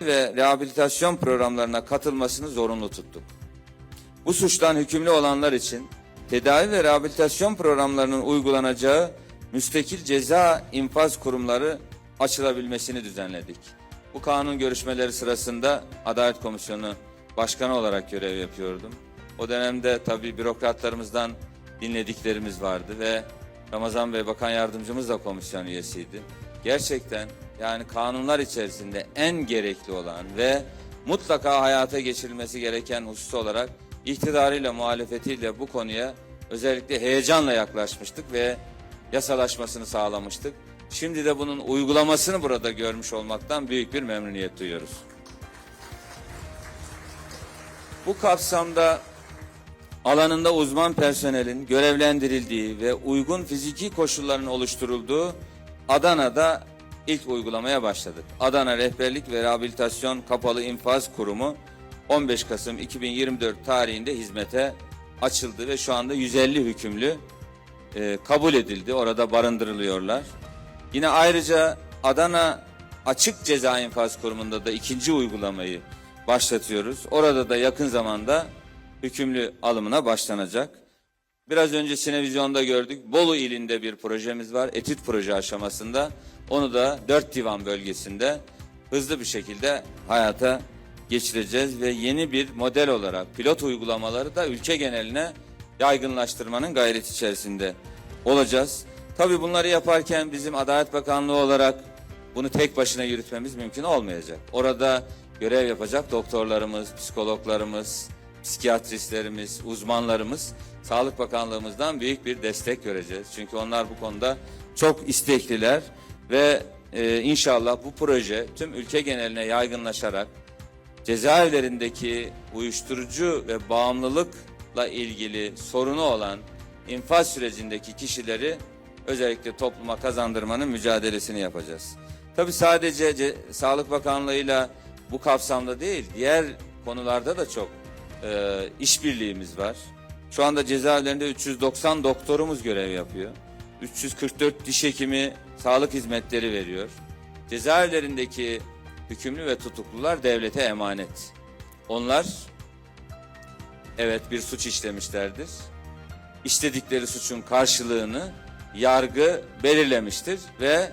ve rehabilitasyon programlarına katılmasını zorunlu tuttuk. Bu suçtan hükümlü olanlar için tedavi ve rehabilitasyon programlarının uygulanacağı müstakil ceza infaz kurumları açılabilmesini düzenledik. Bu kanun görüşmeleri sırasında Adalet Komisyonu Başkanı olarak görev yapıyordum. O dönemde tabii bürokratlarımızdan dinlediklerimiz vardı ve Ramazan Bey Bakan Yardımcımız da komisyon üyesiydi. Gerçekten yani kanunlar içerisinde en gerekli olan ve mutlaka hayata geçirilmesi gereken husus olarak iktidarıyla muhalefetiyle bu konuya özellikle heyecanla yaklaşmıştık ve yasalaşmasını sağlamıştık. Şimdi de bunun uygulamasını burada görmüş olmaktan büyük bir memnuniyet duyuyoruz. Bu kapsamda alanında uzman personelin görevlendirildiği ve uygun fiziki koşulların oluşturulduğu Adana'da ilk uygulamaya başladık. Adana Rehberlik ve Rehabilitasyon Kapalı İnfaz Kurumu 15 Kasım 2024 tarihinde hizmete açıldı ve şu anda 150 hükümlü e, kabul edildi. Orada barındırılıyorlar. Yine ayrıca Adana Açık Ceza İnfaz Kurumu'nda da ikinci uygulamayı başlatıyoruz. Orada da yakın zamanda hükümlü alımına başlanacak. Biraz önce Sinevizyon'da gördük. Bolu ilinde bir projemiz var. Etüt proje aşamasında. Onu da dört divan bölgesinde hızlı bir şekilde hayata geçireceğiz ve yeni bir model olarak pilot uygulamaları da ülke geneline yaygınlaştırmanın gayreti içerisinde olacağız. Tabii bunları yaparken bizim Adalet Bakanlığı olarak bunu tek başına yürütmemiz mümkün olmayacak. Orada görev yapacak doktorlarımız, psikologlarımız, psikiyatristlerimiz, uzmanlarımız Sağlık Bakanlığımızdan büyük bir destek göreceğiz. Çünkü onlar bu konuda çok istekliler ve e, inşallah bu proje tüm ülke geneline yaygınlaşarak cezaevlerindeki uyuşturucu ve bağımlılıkla ilgili sorunu olan infaz sürecindeki kişileri özellikle topluma kazandırmanın mücadelesini yapacağız. Tabii sadece Ce- Sağlık Bakanlığı'yla bu kapsamda değil, diğer konularda da çok e, işbirliğimiz var. Şu anda cezaevlerinde 390 doktorumuz görev yapıyor. 344 diş hekimi sağlık hizmetleri veriyor. Cezaevlerindeki hükümlü ve tutuklular devlete emanet. Onlar evet bir suç işlemişlerdir. İşledikleri suçun karşılığını yargı belirlemiştir ve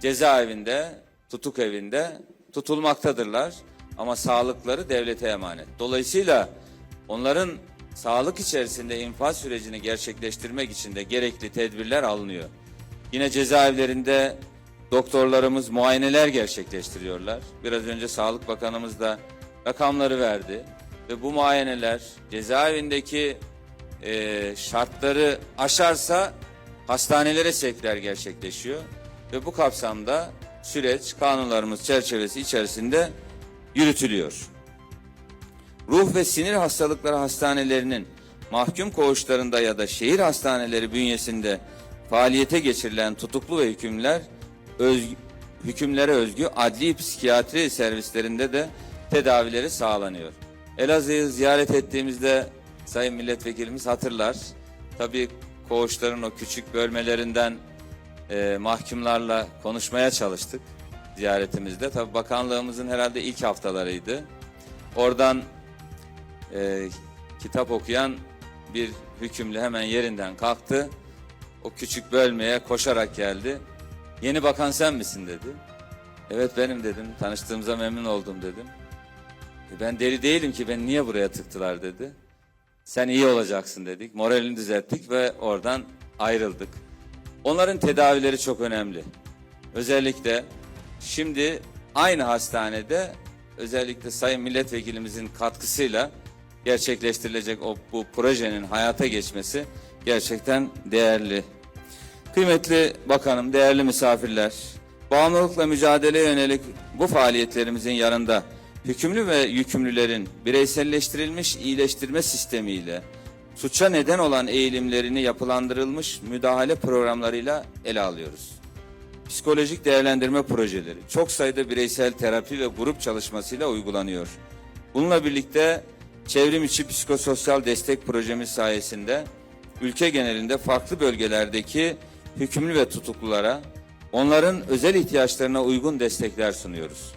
cezaevinde, tutuk evinde tutulmaktadırlar. Ama sağlıkları devlete emanet. Dolayısıyla onların sağlık içerisinde infaz sürecini gerçekleştirmek için de gerekli tedbirler alınıyor. Yine cezaevlerinde doktorlarımız muayeneler gerçekleştiriyorlar. Biraz önce Sağlık Bakanımız da rakamları verdi. Ve bu muayeneler cezaevindeki e, şartları aşarsa hastanelere sevkler gerçekleşiyor. Ve bu kapsamda süreç kanunlarımız çerçevesi içerisinde yürütülüyor. Ruh ve sinir hastalıkları hastanelerinin mahkum koğuşlarında ya da şehir hastaneleri bünyesinde faaliyete geçirilen tutuklu ve hükümler özgü, hükümlere özgü adli psikiyatri servislerinde de tedavileri sağlanıyor. Elazığ'ı ziyaret ettiğimizde Sayın Milletvekilimiz hatırlar. Tabii koğuşların o küçük bölmelerinden e, mahkumlarla konuşmaya çalıştık ziyaretimizde. Tabii bakanlığımızın herhalde ilk haftalarıydı. Oradan e, kitap okuyan bir hükümlü hemen yerinden kalktı. O küçük bölmeye koşarak geldi. Yeni bakan sen misin dedi. Evet benim dedim. Tanıştığımıza memnun oldum dedim. "E, ben deli değilim ki beni niye buraya tıktılar dedi. Sen iyi olacaksın dedik. Moralini düzelttik ve oradan ayrıldık. Onların tedavileri çok önemli. Özellikle şimdi aynı hastanede özellikle Sayın Milletvekilimizin katkısıyla gerçekleştirilecek o bu projenin hayata geçmesi gerçekten değerli. Kıymetli bakanım, değerli misafirler, bağımlılıkla mücadeleye yönelik bu faaliyetlerimizin yanında hükümlü ve yükümlülerin bireyselleştirilmiş iyileştirme sistemiyle suça neden olan eğilimlerini yapılandırılmış müdahale programlarıyla ele alıyoruz. Psikolojik değerlendirme projeleri çok sayıda bireysel terapi ve grup çalışmasıyla uygulanıyor. Bununla birlikte çevrim içi psikososyal destek projemiz sayesinde ülke genelinde farklı bölgelerdeki hükümlü ve tutuklulara onların özel ihtiyaçlarına uygun destekler sunuyoruz.